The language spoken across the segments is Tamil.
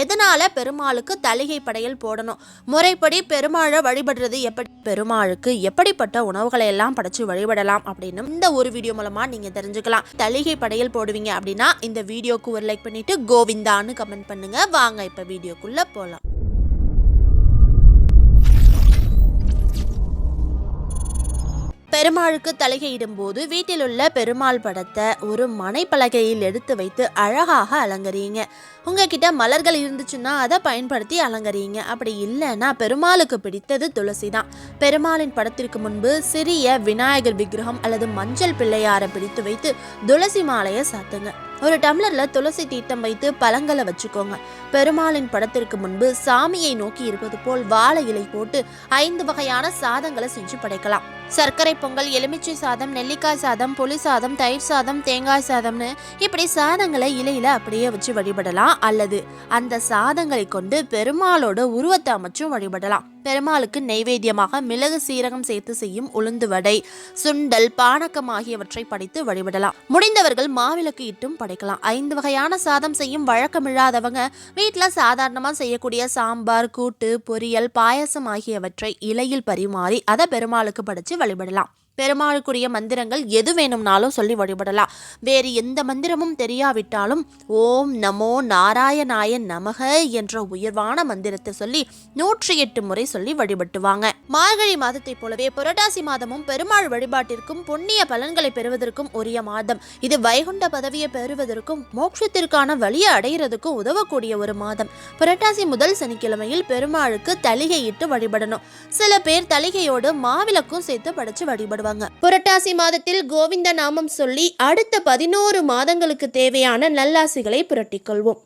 எதனால பெருமாளுக்கு தலிகை படையல் போடணும்? முறைப்படி பெருமாளை வழிபடுறது எப்படி? பெருமாளுக்கு எப்படிப்பட்ட உணவுகளை எல்லாம் படைச்சு வழிபடலாம் அப்படின்னு இந்த ஒரு வீடியோ மூலமா நீங்க தெரிஞ்சுக்கலாம். தலிகை படையல் போடுவீங்க அப்படின்னா இந்த வீடியோக்கு ஒரு லைக் பண்ணிட்டு கோவிந்தான்னு கமெண்ட் பண்ணுங்க. வாங்க இப்ப வீடியோக்குள்ள போலாம். பெருமாளுக்கு தலைகையிடும் போது வீட்டில் உள்ள பெருமாள் படத்தை ஒரு மனைப்பலகையில் எடுத்து வைத்து அழகாக அலங்கரிங்க. உங்ககிட்ட மலர்கள் இருந்துச்சுன்னா அதை பயன்படுத்தி அலங்கரிங்க. அப்படி இல்லைன்னா பெருமாளுக்கு பிடித்தது துளசி தான் பெருமாளின் படத்திற்கு முன்பு சிறிய விநாயகர் விக்கிரகம் அல்லது மஞ்சள் பிள்ளையாரை பிடித்து வைத்து துளசி மாலையை சாத்துங்க. ஒரு டம்ளரில் துளசி தீர்த்தம் வைத்து பழங்களை வச்சுக்கோங்க. பெருமாளின் படத்திற்கு முன்பு சாமியை நோக்கி இருப்பது போல் வாழை இலை போட்டு ஐந்து வகையான சாதங்களை செஞ்சு படைக்கலாம். சர்க்கரை பொங்கல் எலுமிச்சை சாதம் நெல்லிக்காய் சாதம் புளி சாதம் தயிர் சாதம் தேங்காய் சாதம்னு இப்படி சாதங்களை இலையில அப்படியே வச்சு வழிபடலாம். அல்லது அந்த சாதங்களை கொண்டு பெருமாளோட உருவத்தை அமைச்சும் வழிபடலாம். பெருமாளுக்கு நெய்வேத்தியமாக மிளகு சீரகம் சேர்த்து செய்யும் உளுந்து வடை சுண்டல் பானக்கம் ஆகியவற்றை படைத்து வழிபடலாம். முடிந்தவர்கள் மாவிளக்கு இட்டும் படைக்கலாம். ஐந்து வகையான சாதம் செய்யும் வழக்கமில்லாதவங்க வீட்டில் சாதாரணமாக செய்யக்கூடிய சாம்பார் கூட்டு பொரியல் பாயசம் ஆகியவற்றை இலையில் பரிமாறி அதை பெருமாளுக்கு படைச்சு வழிபடலாம். பெருமாளுக்குரிய மந்திரங்கள் எது வேணும்னாலும் சொல்லி வழிபடலாம். வேறு எந்த மந்திரமும் தெரியாவிட்டாலும் ஓம் நமோ நாராயணாய நமக என்ற உயர்வான மந்திரத்தை சொல்லி நூற்றி எட்டு முறை சொல்லி வழிபட்டுவாங்க. மார்கழி மாதத்தைப் போலவே புரட்டாசி மாதமும் பெருமாள் வழிபாட்டிற்கும் புண்ணிய பலன்களை பெறுவதற்கும் உரிய மாதம். இது வைகுண்ட பதவியை பெறுவதற்கும் மோட்சத்திற்கான வழியை அடைகிறதுக்கும் உதவக்கூடிய ஒரு மாதம். புரட்டாசி முதல் சனிக்கிழமையில் பெருமாளுக்கு தலிகையிட்டு வழிபடணும். சில பேர் தலிகையோடு மாவிளக்கும் சேர்த்து படைச்சு கொண்டாடுவாங்க. புரட்டாசி மாதத்தில் கோவிந்த நாமம் சொல்லி அடுத்த பதினோரு மாதங்களுக்கு தேவையான நல்லாசிகளை புரட்டிக் கொள்வோம்.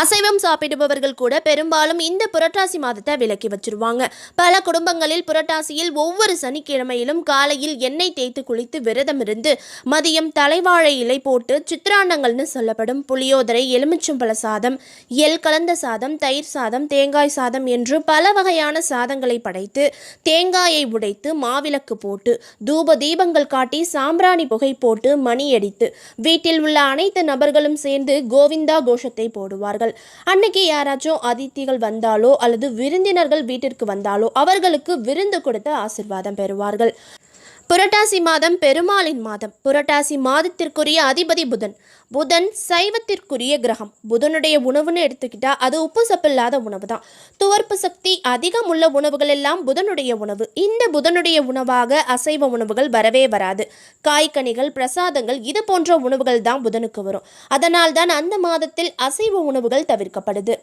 அசைவம் சாப்பிடுபவர்கள் கூட பெரும்பாலும் இந்த புரட்டாசி மாதத்தை விலக்கி வச்சிருவாங்க. பல குடும்பங்களில் புரட்டாசியில் ஒவ்வொரு சனிக்கிழமையிலும் காலையில் எண்ணெய் தேய்த்து குளித்து விரதம் இருந்து மதியம் தலைவாழை இலை போட்டு சித்திராண்டங்கள்னு சொல்லப்படும் புளியோதரை எலுமிச்சம்பழ சாதம் எல் கலந்த சாதம் தயிர் சாதம் தேங்காய் சாதம் என்று பல வகையான சாதங்களை படைத்து தேங்காயை உடைத்து மாவிளக்கு போட்டு தூப தீபங்கள் காட்டி சாம்பிராணி புகை போட்டு மணி அடித்து வீட்டில் உள்ள அனைத்து நபர்களும் சேர்ந்து கோவிந்தா கோஷத்தை போடுவார்கள். அன்னைக்கு யாராச்சும் அதித்திகள் வந்தாலோ அல்லது விருந்தினர்கள் வீட்டிற்கு வந்தாலோ அவர்களுக்கு விருந்து கொடுத்து ஆசிர்வாதம் பெறுவார்கள். புரட்டாசி மாதம் பெருமாளின் மாதம். புரட்டாசி மாதத்திற்குரிய அதிபதி புதன். புதன் சைவத்திற்குரிய கிரகம். புதனுடைய உணவுன்னு எடுத்துக்கிட்டா அது உப்பு சப்பில்லாத உணவு தான் துவர்ப்பு சக்தி அதிகம் உள்ள உணவுகள் எல்லாம் புதனுடைய உணவு. இந்த புதனுடைய உணவாக அசைவ உணவுகள் வரவே வராது. காய்கனிகள் பிரசாதங்கள் இது போன்ற உணவுகள் தான் புதனுக்கு வரும். அதனால் தான் அந்த மாதத்தில் அசைவ உணவுகள் தவிர்க்கப்படுது.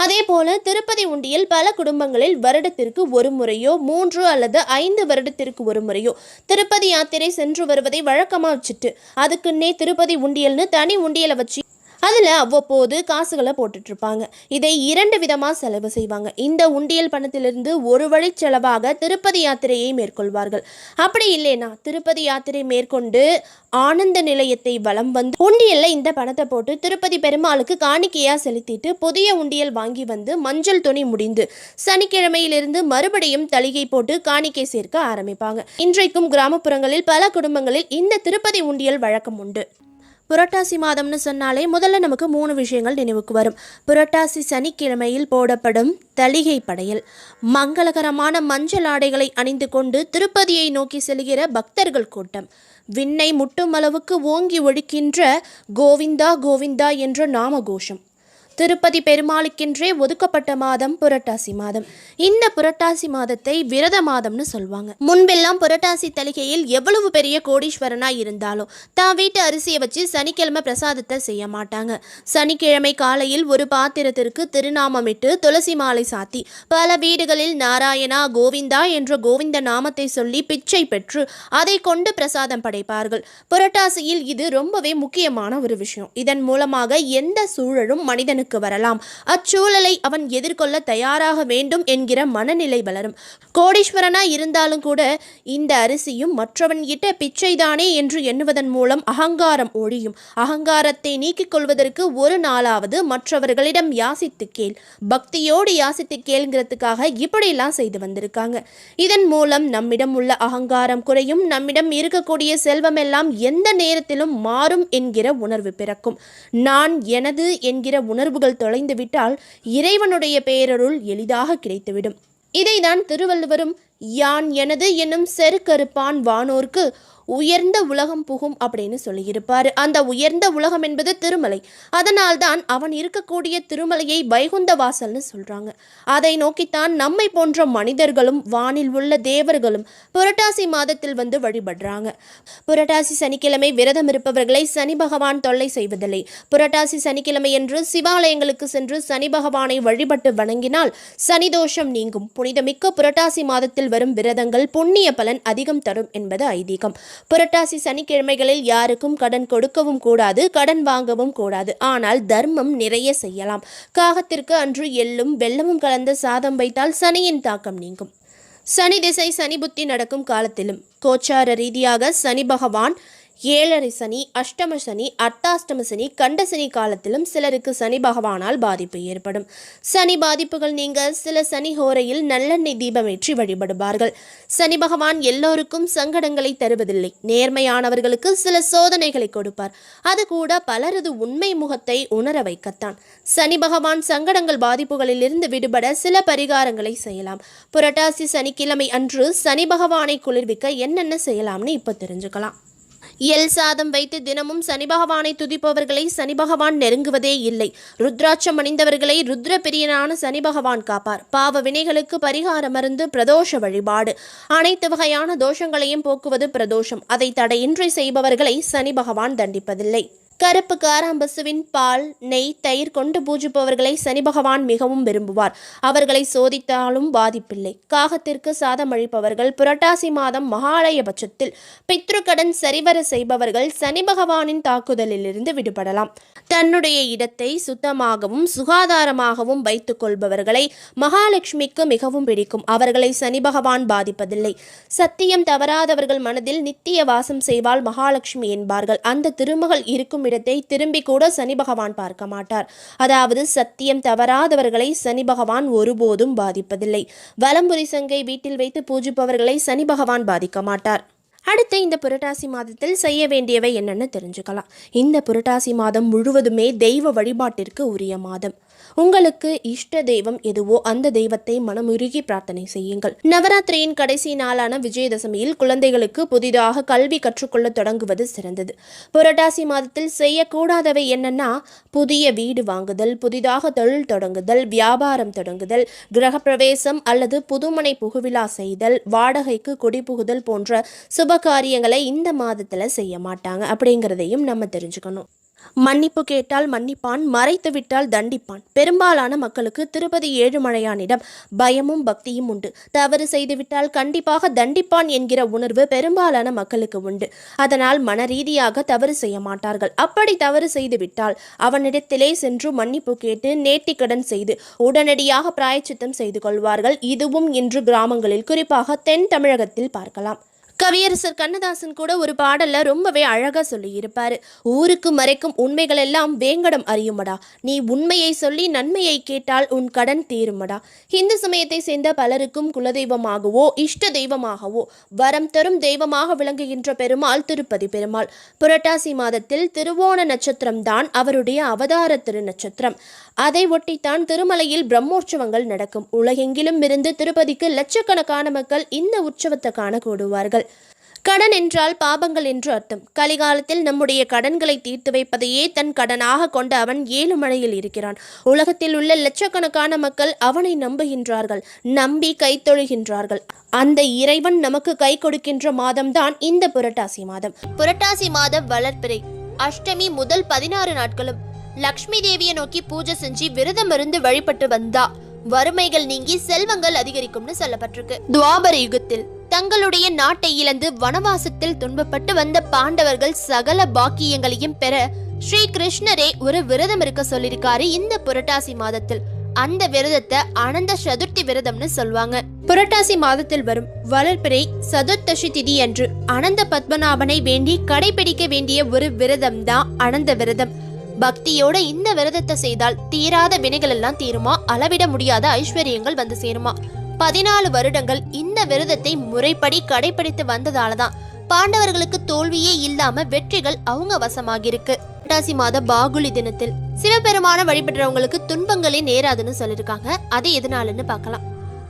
அதே போல திருப்பதி உண்டியில் பல குடும்பங்களில் வருடத்திற்கு ஒரு முறையோ மூன்று அல்லது ஐந்து வருடத்திற்கு ஒரு முறையோ திருப்பதி யாத்திரை சென்று வருவதை வழக்கமாக வச்சுட்டு அதுக்குன்னே திருப்பதி உண்டியல்னு தனி உண்டியலை வச்சு அதில் அவ்வப்போது காசுகளை போட்டுட்ருப்பாங்க. இதை இரண்டு விதமாக செலவு செய்வாங்க. இந்த உண்டியல் பணத்திலிருந்து ஒரு வழி செலவாக திருப்பதி யாத்திரையை மேற்கொள்வார்கள். அப்படி இல்லைனா திருப்பதி யாத்திரை மேற்கொண்டு ஆனந்த நிலையத்தை வலம் வந்து உண்டியலில் இந்த பணத்தை போட்டு திருப்பதி பெருமாளுக்கு காணிக்கையாக செலுத்திட்டு புதிய உண்டியல் வாங்கி வந்து மஞ்சள் துணி முடிந்து சனிக்கிழமையிலிருந்து மறுபடியும் தளிகை போட்டு காணிக்கை சேர்க்க ஆரம்பிப்பாங்க. இன்றைக்கும் கிராமப்புறங்களில் பல குடும்பங்களில் இந்த திருப்பதி உண்டியல் வழக்கம் உண்டு. புரட்டாசி மாதம்னு சொன்னாலே முதல்ல நமக்கு மூணு விஷயங்கள் நினைவுக்கு வரும். புரட்டாசி சனிக்கிழமையில் போடப்படும் தளிகை படையல். மங்களகரமான மஞ்சள் ஆடைகளை அணிந்து கொண்டு திருப்பதியை நோக்கி செல்கிற பக்தர்கள் கூட்டம். விண்ணை முட்டும் அளவுக்கு ஓங்கி ஒழிக்கின்ற கோவிந்தா கோவிந்தா என்ற நாமகோஷம். திருப்பதி பெருமாளுக்கென்றே ஒதுக்கப்பட்ட மாதம் புரட்டாசி மாதம். இந்த புரட்டாசி மாதத்தை விரத மாதம்னு சொல்லுவாங்க முன்பெல்லாம் புரட்டாசி தலிகையில் எவ்வளவு பெரிய கோடீஸ்வரனா இருந்தாலும் தான் வீட்டு அரிசியை வச்சு சனிக்கிழமை பிரசாதத்தை செய்ய மாட்டாங்க. சனிக்கிழமை காலையில் ஒரு பாத்திரத்திற்கு திருநாமமிட்டு துளசி மாலை சாத்தி பல வீடுகளில் நாராயணா கோவிந்தா என்ற கோவிந்த நாமத்தை சொல்லி பிச்சை பெற்று அதை கொண்டு பிரசாதம் படைப்பார்கள். புரட்டாசியில் இது ரொம்பவே முக்கியமான ஒரு விஷயம். இதன் மூலமாக எந்த சூழலும் மனிதனுக்கு வரலாம். அச்சூழலை அவன் எதிர்கொள்ள தயாராக வேண்டும் என்கிற மனநிலை வளரும். கோடீஸ்வரனா இருந்தாலும் கூட இந்த அரிசியும் மற்றவன் கிட்ட பிச்சைதானே என்று எண்ணுவதன் மூலம் அகங்காரம் ஒழியும். அகங்காரத்தை நீக்கிக் கொள்வதற்கு ஒரு நாளாவது மற்றவர்களிடம் யாசித்து கேள். பக்தியோடு யாசித்து கேளுங்கிறதுக்காக இப்படியெல்லாம் செய்து வந்திருக்காங்க. இதன் மூலம் நம்மிடம் உள்ள அகங்காரம் குறையும். நம்மிடம் இருக்கக்கூடிய செல்வமெல்லாம் எந்த நேரத்திலும் மாறும் என்கிற உணர்வு பிறக்கும். நான் எனது என்கிற உணர்வு உறவுகள் தொலைந்துவிட்டால் இறைவனுடைய பேரருள் எளிதாக கிடைத்துவிடும். இதைதான் திருவள்ளுவரும் யான் எனது என்னும் செருக்கறுப்பான் வானோர்க்கு உயர்ந்த உலகம் புகும் அப்படின்னு சொல்லியிருப்பார். அந்த உயர்ந்த உலகம் என்பது திருமலை. அதனால்தான் அவன் இருக்கக்கூடிய திருமலையை வைகுந்த வாசல்னு சொல்றாங்க. அதை நோக்கித்தான் நம்மை போன்ற மனிதர்களும் வானில் உள்ள தேவர்களும் புரட்டாசி மாதத்தில் வந்து வழிபடுறாங்க. புரட்டாசி சனிக்கிழமை விரதம் இருப்பவர்களை சனி பகவான் தொல்லை செய்வதில்லை. புரட்டாசி சனிக்கிழமையன்று சிவாலயங்களுக்கு சென்று சனி பகவானை வழிபட்டு வணங்கினால் சனி தோஷம் நீங்கும். புனிதமிக்க புரட்டாசி மாதத்தில் வரும் விரதங்கள் புண்ணிய பலன் அதிகம் தரும் என்பது ஐதீகம். புரட்டாசி சனிக்கிழமைகளில் யாருக்கும் கடன் கொடுக்கவும் கூடாது கடன் வாங்கவும் கூடாது. ஆனால் தர்மம் நிறைய செய்யலாம். காகத்திற்கு அன்று எள்ளும் வெள்ளமும் கலந்த சாதம் வைத்தால் சனியின் தாக்கம் நீங்கும். சனி திசை சனி புத்தி நடக்கும் காலத்திலும் கோச்சார ரீதியாக சனி பகவான் ஏழரை சனி அஷ்டம சனி அர்த்தாஷ்டம சனி கண்ட சனி காலத்திலும் சிலருக்கு சனி பகவானால் பாதிப்பு ஏற்படும். சனி பாதிப்புகள் நீங்க சில சனி ஹோரையில் நல்லெண்ணெய் தீபமேற்றி வழிபடுவார்கள். சனி பகவான் எல்லோருக்கும் சங்கடங்களை தருவதில்லை. நேர்மையானவர்களுக்கு சில சோதனைகளை கொடுப்பார். அது கூட பலரது உண்மை முகத்தை உணர வைக்கத்தான். சனி பகவான் சங்கடங்கள் பாதிப்புகளிலிருந்து விடுபட சில பரிகாரங்களை செய்யலாம். புரட்டாசி சனிக்கிழமை அன்று சனி பகவானை குளிர்விக்க என்னென்ன செய்யலாம்னு இப்போ தெரிஞ்சுக்கலாம். எல் சாதம் வைத்து தினமும் சனி பகவானை துதிப்பவர்களை சனி பகவான் நெருங்குவதே இல்லை. ருத்ராட்சம் அணிந்தவர்களை ருத்ர பிரியனான சனி பகவான் காப்பார். பாவ வினைகளுக்கு பரிகார மருந்து பிரதோஷ வழிபாடு. அனைத்து வகையான தோஷங்களையும் போக்குவது பிரதோஷம். அதை தடையின்றி செய்பவர்களை சனி பகவான் தண்டிப்பதில்லை. கருப்பு காராம்பசுவின் பால் நெய் தயிர் கொண்டு பூஜிப்பவர்களை சனி பகவான் மிகவும் விரும்புவார். அவர்களை சோதித்தாலும் பாதிப்பில்லை. காகத்திற்கு சாதம் அழிப்பவர்கள் புரட்டாசி மாதம் மகாலய பட்சத்தில் பித்ருக்கடன் சரிவர செய்பவர்கள் சனி பகவானின் தாக்குதலிலிருந்து விடுபடலாம். தன்னுடைய இடத்தை சுத்தமாகவும் சுகாதாரமாகவும் வைத்துக் கொள்பவர்களை மகாலட்சுமிக்கு மிகவும் பிடிக்கும். அவர்களை சனி பகவான் பாதிப்பதில்லை. சத்தியம் தவறாதவர்கள் மனதில் நித்திய வாசம் செய்வாள் மகாலட்சுமி என்பார்கள். அந்த திருமகள் இருக்கும் இடத்தை திரும்பி கூட சனி பகவான் பார்க்க மாட்டார். அதாவது சத்தியம் தவறாதவர்களை சனி பகவான் ஒருபோதும் பாதிப்பதில்லை. வலம்புரி சங்கை வீட்டில் வைத்து பூஜிப்பவர்களை சனி பகவான் பாதிக்க மாட்டார். அடுத்து இந்த புரட்டாசி மாதத்தில் செய்ய வேண்டியவை என்னன்னு தெரிஞ்சுக்கலாம். இந்த புரட்டாசி மாதம் முழுவதுமே தெய்வ வழிபாட்டிற்கு உரிய மாதம். உங்களுக்கு இஷ்ட தெய்வம் எதுவோ அந்த தெய்வத்தை மனமுருகி பிரார்த்தனை செய்யுங்கள். நவராத்திரியின் கடைசி நாளான விஜயதசமியில் குழந்தைகளுக்கு புதிதாக கல்வி கற்றுக்கொள்ள தொடங்குவது சிறந்தது. புரட்டாசி மாதத்தில் செய்யக்கூடாதவை என்னன்னா புதிய வீடு வாங்குதல் புதிதாக தொழில் தொடங்குதல் வியாபாரம் தொடங்குதல் கிரகப்பிரவேசம் அல்லது புதுமனை புகுவிழா செய்தல் வாடகைக்கு குடிபுகுதல் போன்ற சுப காரியங்களை இந்த மாதத்தில் செய்ய மாட்டாங்க அப்படிங்கிறதையும் நம்ம தெரிஞ்சுக்கணும். மன்னிப்பு கேட்டால் மன்னிப்பான் மறைத்து விட்டால் தண்டிப்பான். பெரும்பாலான மக்களுக்கு திருப்பதி ஏழுமலையானிடம் பயமும் பக்தியும் உண்டு. தவறு செய்துவிட்டால் கண்டிப்பாக தண்டிப்பான் என்கிற உணர்வு பெரும்பாலான மக்களுக்கு உண்டு. அதனால் மனரீதியாக தவறு செய்ய மாட்டார்கள். அப்படி தவறு செய்துவிட்டால் அவனிடத்திலே சென்று மன்னிப்பு கேட்டு நேர்த்திக்கடன் செய்து உடனடியாக பிராயச்சித்தம் செய்து கொள்வார்கள். இதுவும் இன்று கிராமங்களில் குறிப்பாக தென் தமிழகத்தில் பார்க்கலாம். கவியரசர் கண்ணதாசன் கூட ஒரு பாடல்ல ரொம்பவே அழகா சொல்லியிருப்பாரு. ஊருக்கு மறைக்கும் உண்மைகள் எல்லாம் வேங்கடம் அறியுமடா. நீ உண்மையை சொல்லி நன்மையை கேட்டால் உன் கடன் தீருமடா. இந்து சமயத்தை சேர்ந்த பலருக்கும் குலதெய்வமாகவோ இஷ்ட தெய்வமாகவோ வரம் தரும் தெய்வமாக விளங்குகின்ற பெருமாள் திருப்பதி பெருமாள். புரட்டாசி மாதத்தில் திருவோண நட்சத்திரம் தான் அவருடைய அவதார திரு நட்சத்திரம் அதை ஒட்டித்தான் திருமலையில் பிரம்மோற்சவங்கள் நடக்கும். உலகெங்கிலும் இருந்து திருப்பதிக்கு லட்சக்கணக்கான மக்கள் இந்த உற்சவத்தை காண கூடுவார்கள். கடன் என்றால் பாபங்கள் என்று அர்த்தம். கலிகாலத்தில் நம்முடைய கடன்களை தீர்த்து வைப்பதையே தன் கடனாக கொண்ட அவன் ஏழு மலையில் இருக்கிறான். உலகத்தில் உள்ள லட்சக்கணக்கான மக்கள் அவனை நம்புகின்றார்கள் நம்பி கைத்தொழுகின்றார்கள் அந்த இறைவன் நமக்கு கை கொடுக்கின்ற மாதம்தான் இந்த புரட்டாசி மாதம். புரட்டாசி மாதம் வளர்ப்பிறை. அஷ்டமி முதல் பதினாறு நாட்களும். லக்ஷ்மி தேவியை நோக்கி பூஜை செஞ்சு விரதம் இருந்து வழிபட்டு வந்தா. வறுமைகள் நீங்கி செல்வங்கள் அதிகரிக்கும்னு சொல்லப்பட்டிருக்கு. துவாபர யுகத்தில் தங்களுடைய நாட்டை இழந்து வனவாசத்தில் துன்பப்பட்டு வந்த பாண்டவர்கள் சகல பாக்கியங்களையும் பெற ஸ்ரீ கிருஷ்ணரே ஒரு விரதம் இருக்க சொல்லியிருக்காரு இந்த புரட்டாசி மாதத்தில். அந்த விரதத்தை அனந்த சதுர்த்தி விரதம்னு சொல்லுவாங்க. புரட்டாசி மாதத்தில் வரும் வளர்பிறை சதுர்த்தசி திதி அன்று அனந்த பத்மநாபனை வேண்டி கடைபிடிக்க வேண்டிய ஒரு விரதம் தான் அனந்த விரதம். பக்தியோட இந்த விரதத்தை செய்தால் தீராத வினைகள் எல்லாம் தீருமா? அளவிட முடியாத ஐஸ்வர்யங்கள் வந்து சேருமா? பதினாலு வருடங்கள் இந்த விரதத்தை முறைப்படி கடைபிடித்து வந்ததால தான் பாண்டவர்களுக்கு தோல்வியே இல்லாம வெற்றிகள் அவங்க வசமாகிருக்கு புரட்டாசி மாத பாகுலி தினத்தில் சிவபெருமான வழிபடுறவங்களுக்கு துன்பங்களே நேராதுன்னு சொல்லியிருக்காங்க. அது எதனாலன்னு பார்க்கலாம்.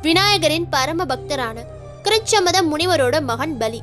விநாயகரின் பரம பக்தரான கிருச்சமத முனிவரோட மகன் பலி.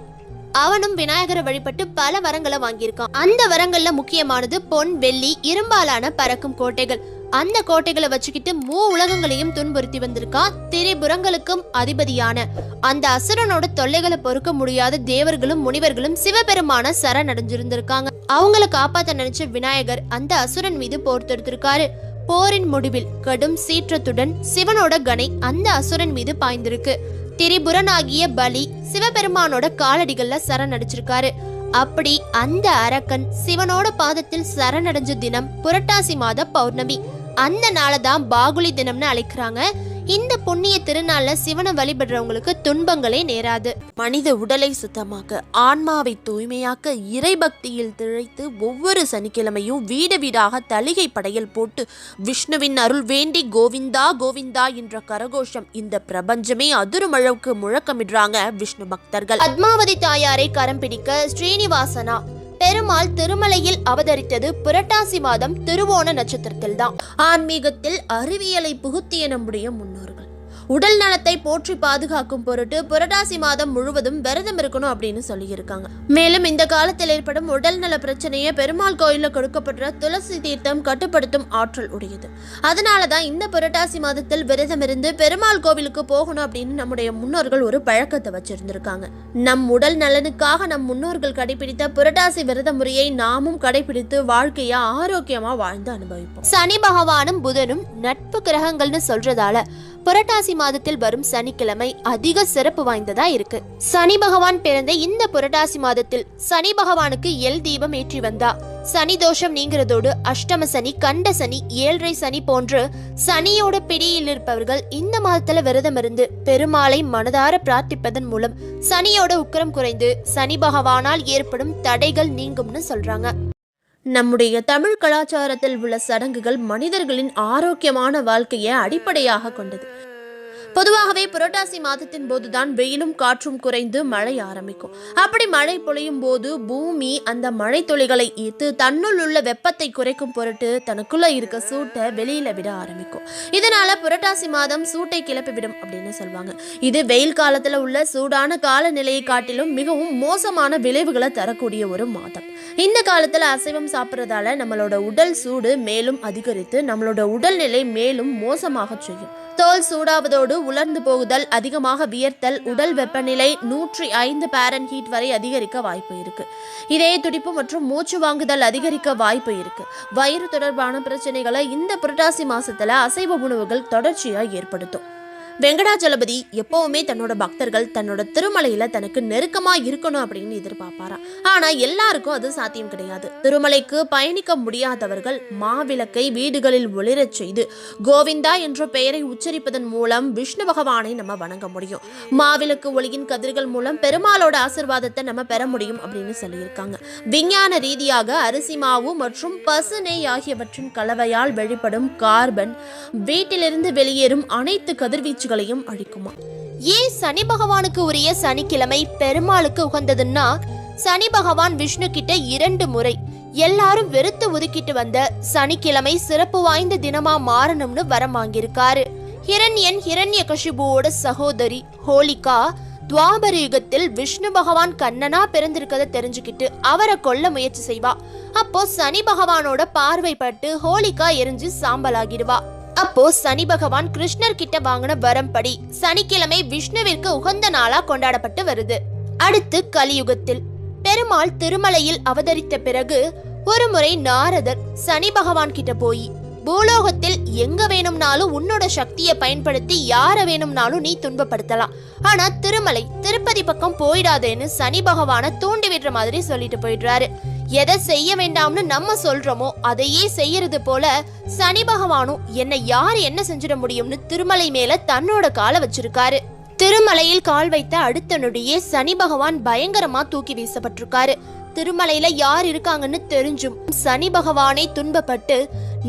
அவனும் விநாயகரை வழிபட்டு பல வரங்களை வாங்கியிருக்கான். அந்த வரங்கள்ல முக்கியமானது பொன் வெள்ளி இரும்பாலான பறக்கும் கோட்டைகள். அந்த கோட்டைகளை வச்சுக்கிட்டு மூ உலகங்களையும் துன்புறுத்தி வந்திருக்கான் திரிபுரங்களுக்கும் அதிபதியான. அந்த அசுரனோட தொல்லைகளை பொறுக்க முடியாத தேவர்களும் முனிவர்களும் சிவபெருமான சரணடைஞ்சிருந்திருக்காங்க. அவங்கள காப்பாத்த நினைச்ச விநாயகர் அந்த அசுரன் மீது போர் தொடுத்திருக்காரு. போரின் முடிவில் கடும் சீற்றத்துடன் சிவனோட கணை அந்த அசுரன் மீது பாய்ந்திருக்கு. திரிபுரனாகிய பலி சிவபெருமானோட காலடிகள்ல சரணடைச்சிருக்காரு. அப்படி அந்த அரக்கன் சிவனோட பாதத்தில் சரணடைஞ்ச தினம் புரட்டாசி மாத பௌர்ணமி. அந்த நாளை தான் பாகுலி தினம்னு அழைக்கிறாங்க. இந்த புண்ணிய திருநாள்ல சிவனை வழிபடுறவங்களுக்கு துன்பங்களே நேராது. மனித உடலை சுத்தமாக்க ஆன்மாவை தூய்மையாக்க இறைபக்தியில் திளைத்து ஒவ்வொரு சனிக்கிழமையும் வீடு வீடாக தளிகை படையல் போட்டு விஷ்ணுவின் அருள் வேண்டி கோவிந்தா கோவிந்தா என்ற கரகோஷம் இந்த பிரபஞ்சமே அதிரும் அளவுக்கு முழக்கமிடுறாங்க விஷ்ணு பக்தர்கள். பத்மாவதி தாயாரை கரம் பிடிக்க ஸ்ரீனிவாசனா பெருமாள் திருமலையில் அவதரித்தது புரட்டாசி மாதம் திருவோண நட்சத்திரத்தில் தான் ஆன்மீகத்தில் அறிவியலை புகுத்திய நம்முடைய முன்னோர்கள். உடல் நலத்தை போற்றி பாதுகாக்கும் பொருட்டு புரட்டாசி மாதம் முழுவதும் விரதம் இருக்கணும் அப்படின்னு சொல்லியிருக்காங்க. மேலும் இந்த காலத்தில் ஏற்படும் உடல் நல பிரச்சனையை பெருமாள் கோயிலில் கொடுக்கப்படுற துளசி தீர்த்தம் கட்டுப்படுத்தும் ஆற்றல் உடையது. அதனால தான் இந்த புரட்டாசி மாதத்தில் விரதம் இருந்து பெருமாள் கோவிலுக்கு போகணும் அப்படின்னு நம்முடைய முன்னோர்கள் ஒரு பழக்கத்தை வச்சிருந்திருக்காங்க. நம் உடல் நலனுக்காக நம் முன்னோர்கள் கடைபிடித்த புரட்டாசி விரத முறையை நாமும் கடைபிடித்து வாழ்க்கையை ஆரோக்கியமா வாழ்ந்து அனுபவிப்போம். சனி பகவானும் புதனும் நட்பு கிரகங்கள்னு சொல்றதால புரட்டாசி மாதத்தில் வரும் சனிக்கிழமை அதிக சிறப்பு வாய்ந்ததா இருக்கு. சனி பகவான் பிறந்த இந்த புரட்டாசி மாதத்தில் சனி பகவானுக்கு எல் தீபம் ஏற்றி வந்தா. சனி தோஷம் நீங்கிறதோடு அஷ்டம சனி கண்ட சனி ஏழரை சனி போன்று சனியோட பிடியில் இருப்பவர்கள் இந்த மாதத்துல விரதம் இருந்து பெருமாளை மனதார பிரார்த்திப்பதன் மூலம் சனியோட உக்கிரம் குறைந்து சனி பகவானால் ஏற்படும் தடைகள் நீங்கும்னு சொல்றாங்க. நம்முடைய தமிழ் கலாச்சாரத்தில் உள்ள சடங்குகள் மனிதர்களின் ஆரோக்கியமான வாழ்க்கையை அடிப்படையாக கொண்டது. பொதுவாகவே புரட்டாசி மாதத்தின் போதுதான் வெயிலும் காற்றும் குறைந்து மழை ஆரம்பிக்கும். அப்படி மழை பொழியும் போது பூமி அந்த மழை துளிகளை ஈர்த்து தன்னுள் உள்ள வெப்பத்தை குறைக்கும் பொருட்டு தனக்குள்ள இருக்க சூட்டை வெளியில விட ஆரம்பிக்கும். இதனால புரட்டாசி மாதம் சூட்டை கிளப்பிவிடும் அப்படின்னு சொல்லுவாங்க இது வெயில் காலத்துல உள்ள சூடான காலநிலையை காட்டிலும் மிகவும் மோசமான விளைவுகளை தரக்கூடிய ஒரு மாதம். இந்த காலத்துல அசைவம் சாப்பிட்றதால நம்மளோட உடல் சூடு மேலும் அதிகரித்து நம்மளோட உடல்நிலை மேலும் மோசமாக செய்யும். தோல் சூடாவதோடு உலர்ந்து போகுதல் அதிகமாக வியர்த்தல் உடல் வெப்பநிலை நூற்றி ஐந்து பேரன் ஹீட் வரை அதிகரிக்க வாய்ப்பு இருக்கு. இதய துடிப்பு மற்றும் மூச்சு வாங்குதல் அதிகரிக்க வாய்ப்பு இருக்கு. வயிறு தொடர்பான பிரச்சனைகளை இந்த புரட்டாசி மாசத்துல அசைவ உணவுகள் தொடர்ச்சியா ஏற்படுத்தும். வெங்கடாஜலபதி எப்பவுமே தன்னோட பக்தர்கள் தன்னோட திருமலையில தனக்கு நெருக்கமா இருக்கணும் அப்படின்னு எதிர்பார்ப்பாராம். ஆனா எல்லாருக்கும் அது சாத்தியம் கிடையாது. திருமலைக்கு பயணிக்க முடியாதவர்கள் மாவிளக்கை வீடுகளில் ஒளிரச் செய்து கோவிந்தா என்ற பெயரை உச்சரிப்பதன் மூலம் விஷ்ணு பகவானை நம்ம வணங்க முடியும். மாவிளக்கு ஒளியின் கதிர்கள் மூலம் பெருமாளோட ஆசிர்வாதத்தை நம்ம பெற முடியும் அப்படின்னு சொல்லியிருக்காங்க. விஞ்ஞான ரீதியாக அரிசி மாவு மற்றும் பசு நெய் ஆகியவற்றின் கலவையால் வெளிப்படும் கார்பன் வீட்டிலிருந்து வெளியேறும் அனைத்து கதிர்வீச்சு கதிர்வீச்சுகளையும் அழிக்குமா ஏன் சனி பகவானுக்கு உரிய சனிக்கிழமை பெருமாளுக்கு உகந்ததுன்னா சனி பகவான் விஷ்ணு கிட்ட இரண்டு முறை எல்லாரும் வெறுத்து ஒதுக்கிட்டு வந்த சனிக்கிழமை சிறப்பு வாய்ந்த தினமா மாறணும்னு வரம் வாங்கியிருக்காரு. ஹிரண்யன் ஹிரண்ய கஷிபுவோட சகோதரி ஹோலிகா துவாபர யுகத்தில் விஷ்ணு பகவான் கண்ணனா பிறந்திருக்கதை தெரிஞ்சுக்கிட்டு அவரை கொல்ல முயற்சி செய்வா. அப்போ சனி பகவானோட பார்வை பட்டு ஹோலிகா எரிஞ்சு சாம்பலாகிடுவா. அப்போ சனி பகவான் கிருஷ்ணர் கிட்ட வாங்கின வரம்படி சனிக்கிழமை விஷ்ணுவிற்கு உகந்த நாளா கொண்டாடப்பட்டு வருது. அடுத்து கலியுகத்தில். பெருமாள் திருமலையில் அவதரித்த பிறகு ஒருமுறை நாரதர் சனி பகவான் கிட்ட போய் பூலோகத்தில் எங்க வேணும்னாலும் உன்னோட சக்தியை பயன்படுத்தி யார வேணும்னாலும் நீ துன்பப்படுத்தலாம். ஆனா திருமலை திருப்பதி பக்கம் போயிடாதேன்னு சனி பகவானை தூண்டி விடுற மாதிரி சொல்லிட்டு போயிடுறாரு. எதை செய்ய வேண்டாம்னு நம்ம சொல்றோமோ அதையே செய்யறது போல சனி பகவானும் என்னை யார் என்ன செஞ்சிட முடியும்னு திருமலை மேல தன்னோட காலை வச்சிருக்காரு. திருமலையில் கால் வைத்த அடுத்த நொடியே சனி பகவான் பயங்கரமா தூக்கி வீசப்பட்டிருக்காரு. திருமலையில யார் இருக்காங்கன்னு தெரிஞ்சும் சனி பகவானை துன்பப்பட்டு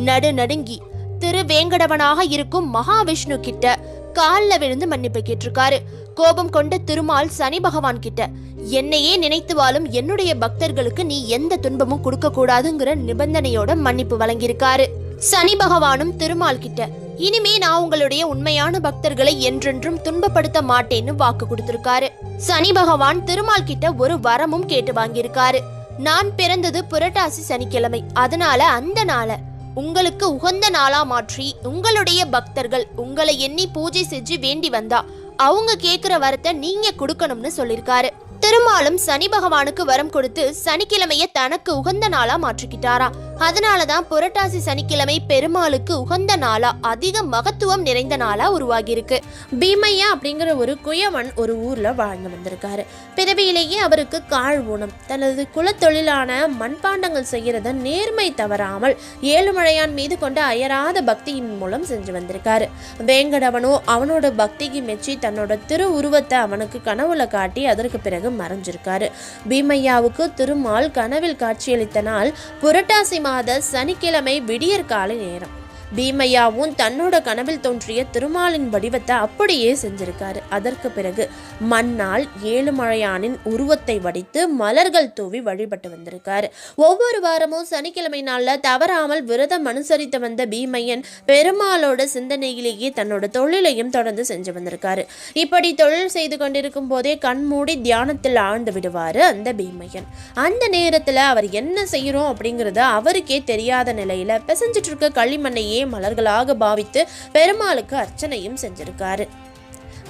நடு நடுங்கி திருவேங்கடவனாக இருக்கும் மகாவிஷ்ணு கிட்ட கால்ல விழுந்து மன்னிப்பு கேட்டிருக்காரு. கோபம் கொண்ட திருமால் சனி பகவான் கிட்ட என்னையே நினைத்து வாழும் என்னுடைய பக்தர்களுக்கு நீ எந்த துன்பமும் கொடுக்க கூடாதுங்கிற நிபந்தனையோட மன்னிப்பு வழங்கியிருக்காரு. சனி பகவானும் திருமால் கிட்ட இனிமே நான் உங்களுடைய உண்மையான பக்தர்களை என்றென்றும் துன்பப்படுத்த மாட்டேன்னு வாக்கு கொடுத்திருக்காரு. சனி பகவான் திருமால் கிட்ட ஒரு வரமும் கேட்டு வாங்கியிருக்காரு. நான் பிறந்தது புரட்டாசி சனிக்கிழமை. அதனால அந்த நாளை உங்களுக்கு உகந்த நாளா மாற்றி உங்களுடைய பக்தர்கள் உங்களை எண்ணி பூஜை செஞ்சு வேண்டி வந்தா அவங்க கேக்குற வரத்தை நீங்க கொடுக்கணும்னு சொல்லிருக்காரு திருமாலும் சனி பகவானுக்கு வரம் கொடுத்து சனிக்கிழமைய தனக்கு உகந்த நாளா மாற்றிக்கிட்டாராம் அதனாலதான் புரட்டாசி சனிக்கிழமை பெருமாளுக்கு உகந்த நாளா அதிக மகத்துவம் நிறைந்த நாளா உருவாகி இருக்கு பீமையா அப்படிங்கிற ஒரு குயவன் ஒரு ஊர்ல வாழ்ந்து வந்திருக்காரு. பிறவியிலேயே அவருக்கு கால் ஊனம். தனது குலத்தொழிலான மண்பாண்டங்கள் செய்யறத நேர்மை தவறாமல் ஏழுமலையான் மீது கொண்ட அயராத பக்தியின் மூலம் செஞ்சு வந்திருக்காரு. வேங்கடவனோ அவனோட பக்திக்கு மெச்சி தன்னோட திரு உருவத்தை அவனுக்கு கனவுல காட்டி அதற்கு பிறகு மறைஞ்சிருக்காரு. பீமையாவுக்கு திருமால் கனவில் காட்சியளித்த நாள் புரட்டாசி மாத சனிக்கிழமை விடியற்காலை நேரம். பீமையாவும் தன்னோட கனவில் தோன்றிய திருமாலின் வடிவத்தை அப்படியே செஞ்சிருக்காரு. அதற்கு பிறகு மண்ணால் ஏழுமலையானின் உருவத்தை வடித்து மலர்கள் தூவி வழிபட்டு வந்திருக்காரு. ஒவ்வொரு வாரமும் சனிக்கிழமை நாளில் தவறாமல் விரதம் அனுசரித்து வந்த பீமையன் பெருமாளோட சிந்தனையிலேயே தன்னோட தொழிலையும் தொடர்ந்து செஞ்சு வந்திருக்காரு. இப்படி தொழில் செய்து கொண்டிருக்கும் போதே கண்மூடி தியானத்தில் ஆழ்ந்து விடுவாரு அந்த பீமையன். அந்த நேரத்தில் அவர் என்ன செய்யறோம் அப்படிங்கிறது அவருக்கே தெரியாத நிலையில பிசைஞ்சிட்டு இருக்க களிமண்ணையே மலர்களாக பாவித்து பெருமாளுக்கு அர்ச்சனையும் செஞ்சிருக்காரு.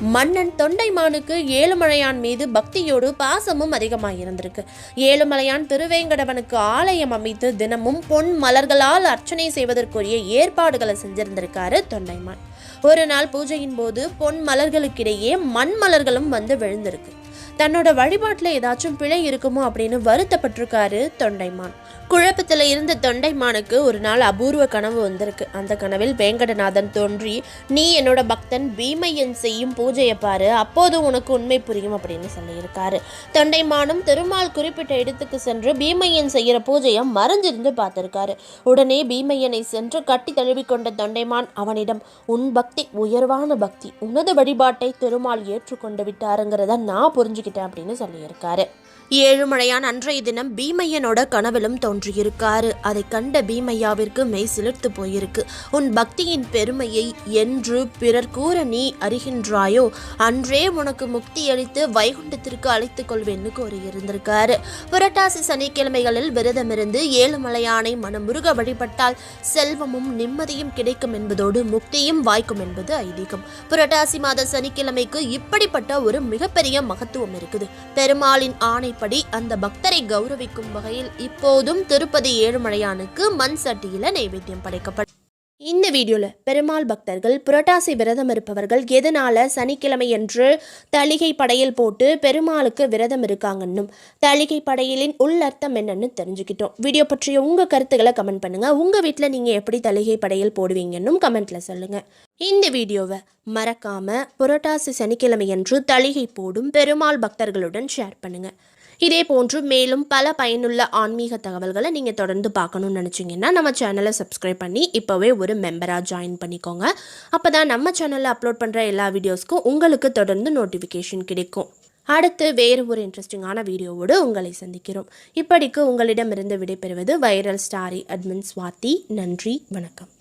மன்னன் தொண்டைமானுக்கு ஏழுமலையான் மீது பக்தியோடு பாசமும் அதிகமாக இருந்திருக்கு ஏழுமலையான் திருவேங்கடவனுக்கு ஆலயம் அமைத்து தினமும் பொன் மலர்களால் அர்ச்சனை செய்வதற்குரிய ஏற்பாடுகளை செஞ்சிருந்திருக்காரு தொண்டைமான். ஒரு நாள் பூஜையின் போது பொன் மலர்களுக்கிடையே மண் மலர்களும் வந்து விழுந்திருக்கு. தன்னோட வழிபாட்டில் ஏதாச்சும் பிழை இருக்குமோ அப்படின்னு வருத்தப்பட்டிருக்காரு தொண்டைமான். குழப்பத்தில் இருந்த தொண்டைமானுக்கு ஒரு நாள் அபூர்வ கனவு வந்திருக்கு. அந்த கனவில் வேங்கடநாதன் தோன்றி நீ என்னோட பக்தன் பீமையன் செய்யும் பூஜையை பாரு அப்போது உனக்கு உண்மை புரியும் அப்படின்னு சொல்லியிருக்காரு. தொண்டைமானும் திருமால் குறிப்பிட்ட இடத்துக்கு சென்று பீமையன் செய்கிற பூஜையை மறைஞ்சிருந்து பார்த்திருக்காரு. உடனே பீமையனை சென்று கட்டி தழுவிக்கொண்ட தொண்டைமான் அவனிடம் உன் பக்தி உயர்வான பக்தி உனது வழிபாட்டை திருமால் ஏற்றுக்கொண்டு விட்டாருங்கிறத நான் புரிஞ்சுக்கிட்டேன் அப்படின்னு சொல்லியிருக்காரு. ஏழுமலையான் அன்றைய தினம் பீமையனோட கனவிலும் தோன்றியிருக்காரு. அதை கண்ட பீமையாவிற்கு மெய் சிலிர்த்து போயிருக்கு. உன் பக்தியின் பெருமையை என்று பிறர் கூற நீ அறிகின்றாயோ? அன்றே உனக்கு முக்தி அளித்து வைகுண்டத்திற்கு அழைத்துக் கொள்வேன்னு கூறியிருந்திருக்காரு. புரட்டாசி சனிக்கிழமைகளில் விரதமிருந்து ஏழுமலையானை மனமுருக வழிபட்டால் செல்வமும் நிம்மதியும் கிடைக்கும் என்பதோடு முக்தியும் வாய்க்கும் என்பது ஐதீகம். புரட்டாசி மாத சனிக்கிழமைக்கு இப்படிப்பட்ட ஒரு மிகப்பெரிய மகத்துவம் இருக்குது. பெருமாளின் ஆணை ஆணைப்படி அந்த பக்தரை கௌரவிக்கும் வகையில் இப்போதும் திருப்பதி ஏழுமலையானுக்கு மண் சட்டியில நைவேத்தியம் படைக்கப்படும். இந்த வீடியோல பெருமாள் பக்தர்கள் புரட்டாசி விரதம் இருப்பவர்கள் எதனால சனிக்கிழமை என்று தளிகை படையல் போட்டு பெருமாளுக்கு விரதம் இருக்காங்கன்னும் தளிகை படையலின் உள்ளர்த்தம் என்னன்னு தெரிஞ்சுக்கிட்டோம். வீடியோ பற்றிய உங்க கருத்துக்களை கமெண்ட் பண்ணுங்க. உங்க வீட்டில் நீங்க எப்படி தளிகை படையல் போடுவீங்கன்னும் கமெண்ட்ல சொல்லுங்க. இந்த வீடியோவை மறக்காம புரட்டாசி சனிக்கிழமை என்று தளிகை போடும் பெருமாள் பக்தர்களுடன் ஷேர் பண்ணுங்க. இதே போன்று மேலும் பல பயனுள்ள ஆன்மீக தகவல்களை நீங்கள் தொடர்ந்து பார்க்கணும்னு நினச்சிங்கன்னா நம்ம சேனலை சப்ஸ்கிரைப் பண்ணி இப்போவே ஒரு மெம்பராக ஜாயின் பண்ணிக்கோங்க. அப்போ தான் நம்ம சேனலில் அப்லோட் பண்ணுற எல்லா வீடியோஸ்க்கும் உங்களுக்கு தொடர்ந்து நோட்டிஃபிகேஷன் கிடைக்கும். அடுத்து வேறு ஒரு இன்ட்ரெஸ்டிங்கான வீடியோவோடு உங்களை சந்திக்கிறோம். இப்படிக்கு உங்களிடமிருந்து விடைபெறுவது வைரல் ஸ்டாரி அட்மின் ஸ்வாதி நன்றி வணக்கம்.